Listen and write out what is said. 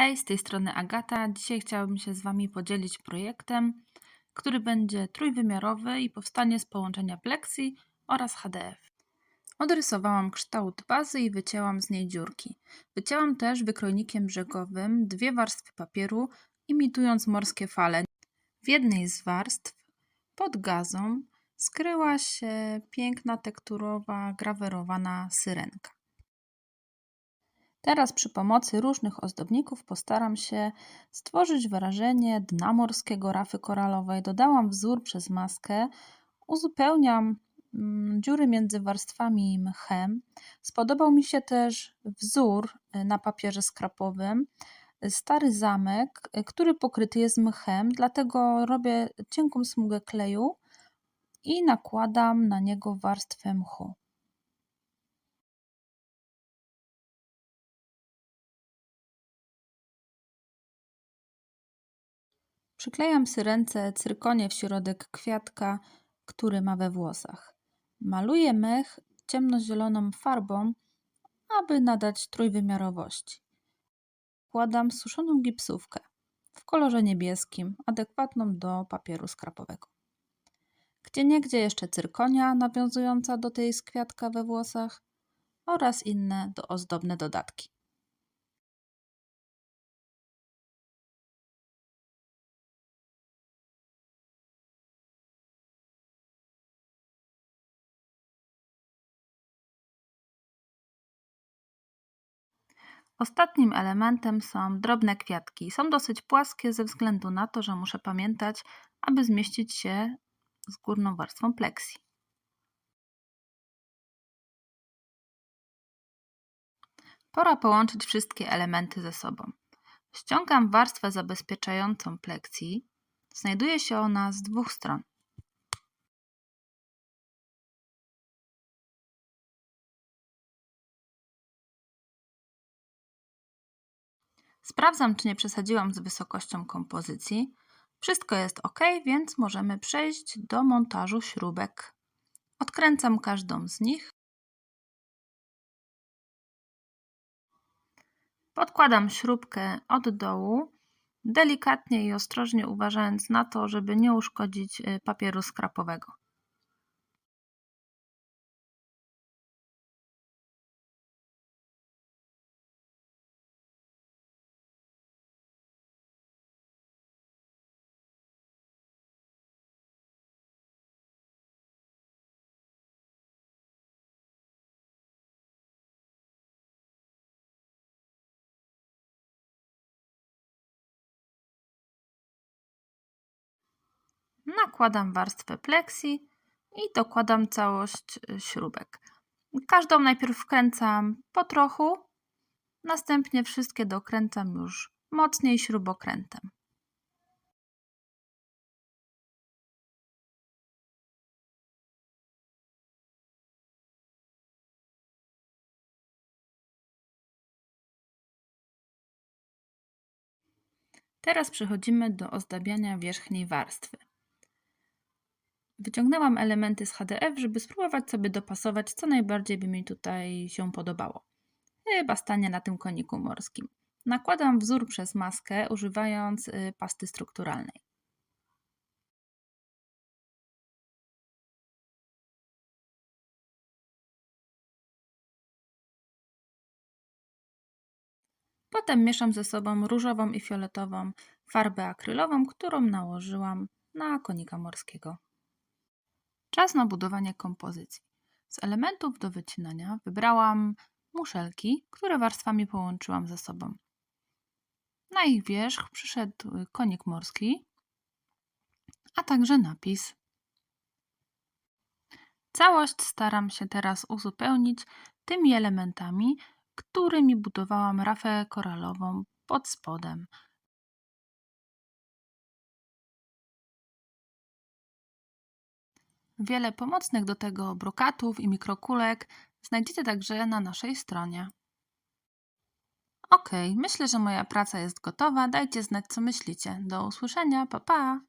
Hej, z tej strony Agata. Dzisiaj chciałabym się z Wami podzielić projektem, który będzie trójwymiarowy i powstanie z połączenia Plexi oraz HDF. Odrysowałam kształt bazy i wycięłam z niej dziurki. Wycięłam też wykrojnikiem brzegowym dwie warstwy papieru, imitując morskie fale. W jednej z warstw, pod gazą, skryła się piękna tekturowa, grawerowana syrenka. Teraz przy pomocy różnych ozdobników postaram się stworzyć wrażenie dna morskiego rafy koralowej. Dodałam wzór przez maskę, uzupełniam mm, dziury między warstwami mchem. Spodobał mi się też wzór y, na papierze skrapowym, stary zamek, y, który pokryty jest mchem, dlatego robię cienką smugę kleju i nakładam na niego warstwę mchu. Przyklejam syrence cyrkonie w środek kwiatka, który ma we włosach. Maluję mech ciemnozieloną farbą, aby nadać trójwymiarowości. Kładam suszoną gipsówkę w kolorze niebieskim, adekwatną do papieru skrapowego. Gdzieniegdzie jeszcze cyrkonia nawiązująca do tej z kwiatka we włosach oraz inne do ozdobne dodatki. Ostatnim elementem są drobne kwiatki. Są dosyć płaskie ze względu na to, że muszę pamiętać, aby zmieścić się z górną warstwą pleksji. Pora połączyć wszystkie elementy ze sobą. Ściągam warstwę zabezpieczającą pleksji. Znajduje się ona z dwóch stron. Sprawdzam, czy nie przesadziłam z wysokością kompozycji. Wszystko jest ok, więc możemy przejść do montażu śrubek. Odkręcam każdą z nich. Podkładam śrubkę od dołu, delikatnie i ostrożnie uważając na to, żeby nie uszkodzić y, papieru skrapowego. Nakładam warstwę pleksji i dokładam całość y, śrubek. Każdą najpierw wkręcam po trochu, następnie wszystkie dokręcam już mocniej śrubokrętem. Teraz przechodzimy do ozdabiania wierzchniej warstwy. Wyciągnęłam elementy z HDF, żeby spróbować sobie dopasować, co najbardziej by mi tutaj się podobało. Chyba stanie na tym koniku morskim. Nakładam wzór przez maskę, używając y, pasty strukturalnej. Potem mieszam ze sobą różową i fioletową farbę akrylową, którą nałożyłam na konika morskiego. Czas na budowanie kompozycji. Z elementów do wycinania wybrałam muszelki, które warstwami połączyłam ze sobą. Na ich wierzch przyszedł konik morski, a także napis. Całość staram się teraz uzupełnić tymi elementami, którymi budowałam rafę koralową pod spodem. Wiele pomocnych do tego brokatów i mikrokulek znajdziecie także na naszej stronie. Ok, myślę, że moja praca jest gotowa. Dajcie znać, co myślicie. Do usłyszenia, pa pa!